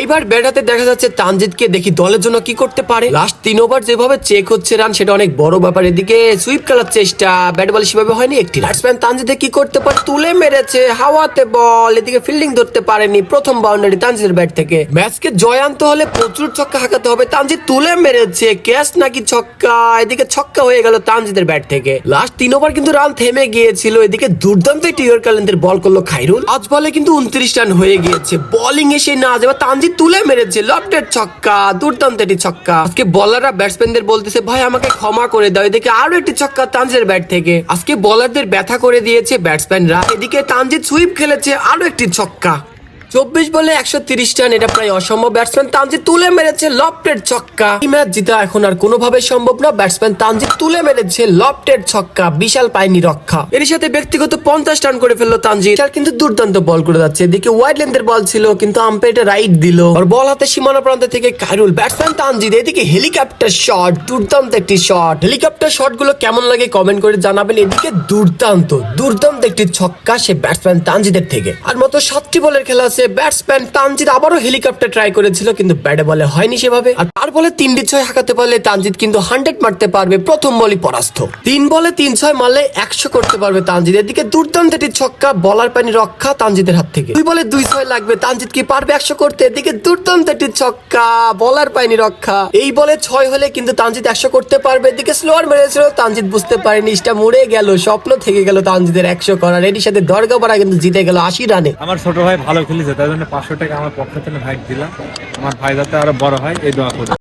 এইবার ব্যাটাতে দেখা যাচ্ছে তানজিদকে দেখি দলের জন্য কি করতে পারে। লাস্ট তিন ওভার যেভাবে চেক হচ্ছে রান সেটা অনেক বড় ব্যাপার। এদিকে সুইপ খেলার চেষ্টা, ব্যাট বল সেভাবে হয়নি, একটি ব্যাটসম্যান তানজিদে কি করতে পারে? তুলে মেরেছে, হাওয়াতে বল এদিকে ফিল্ডিং ধরতে পারেনি, প্রথম বাউন্ডারি তানজিদের ব্যাট থেকে। ম্যাচকে জয় আনতে হলে প্রচুর ছক্কা হাঁকাতে হবে। তানজিদ তুলে মেরেছে, ক্যাচ নাকি ছক্কা? এদিকে ছক্কা হয়ে গেল তানজিদের ব্যাট থেকে। লাস্ট তিন ওভার কিন্তু রান থেমে গিয়েছিল। এদিকে দুর্দান্ত একটি ইয়র্কারল্যান্ডের বল করল খাইরুল। আজ বলে কিন্তু উনত্রিশ রান হয়ে গিয়েছে। বোলিং এসে না যাবে, তানজিদ তুলে মেরেছে। লফটের ছক্কা, দুর্দান্ত একটি ছক্কা। আজকে বলাররা ব্যাটসম্যানদের বলতেছে, ভাই, আমাকে ক্ষমা করে দাও। এদিকে আরও একটি ছক্কা তানজের ব্যাট থেকে। আজকে বলারদের ব্যথা করে দিয়েছে ব্যাটসম্যানরা এদিকে তানজিদ সুইপ খেলেছে, আরও একটি ছক্কা। চব্বিশ বলে একশো তিরিশ রান, এটা প্রায় অসম্ভব। ব্যাটসম্যান তানজিদ তুলে মেরেছে লফটের ছক্কা। এই ম্যাচ জিতা এখন আর কোনোভাবে সম্ভব না। ব্যাটসম্যান তানজিদ তুলে মেরেছে লফটের ছক্কা, বিশাল পায়নি রক্ষা। এর সাথে ব্যক্তিগত পঞ্চাশ রান করে ফেলল তানজি আর কিন্তু দুর্দান্ত বল করে যাচ্ছে। এদিকে ওয়াইড লেন্থের বল ছিল, কিন্তু আম্পায়ারটা রাইট দিল। আর বল হাতে সীমানা প্রান্ত থেকে কাইরুল ব্যাটসম্যান তানজিদ, এদিকে হেলিকপ্টার শট দুর্দান্ত একটি শট হেলিকপ্টার শটগুলো কেমন লাগে কমেন্ট করে জানাবেন। এদিকে দুর্দান্ত দুর্দান্ত একটি ছক্কা সে ব্যাটসম্যান তানজিদের থেকে। আর মতো সাতটি বলের খেলা আছে ব্যাটসম্যান তানজিদ আবারও হেলিকপ্টার ট্রাই করেছিল, কিন্তু ব্যাটে বলে হয়নি সেভাবে। আর তার বলে তিনটি ছয় হাঁকাতে পারলে তানজিদ কিন্তু হান্ড্রেড মারতে পারবে প্রথম বলই পরাস্ত। তিন বলে তিন ছয় মারলে একশো করতে পারবে তানজিদ। এদিকে দুর্দান্ত একটি ছক্কা বলার পানি রক্ষা তানজিদের হাত থেকে। দুই বলে দুই ছয় লাগবে, তানজিদ কি পারবে একশো করতে? এদিকে দুর্দান্ত একটি ছক্কা বলার পায়নি রক্ষা। এই বলে ছয় হলে কিন্তু তানজিদ একশো করতে পারবে। এদিকে স্লোয়ার মেরেছিল, তানজিদ বুঝতে পারেনি, ইসটা মরে গেল, স্বপ্ন থেকে গেল তানজিদের একশো করার। এটির সাথে দরগাপাড়া কিন্তু জিতে গেল আশি রানে। আমার ছোট ভাই ভালো খেলেছে। তাই জন্য পাঁচশো টাকা আমার পক্ষ থেকে ভাই দিলাম। আমার ভাই যাতে আরও বড় হয়, এই দোয়া করি।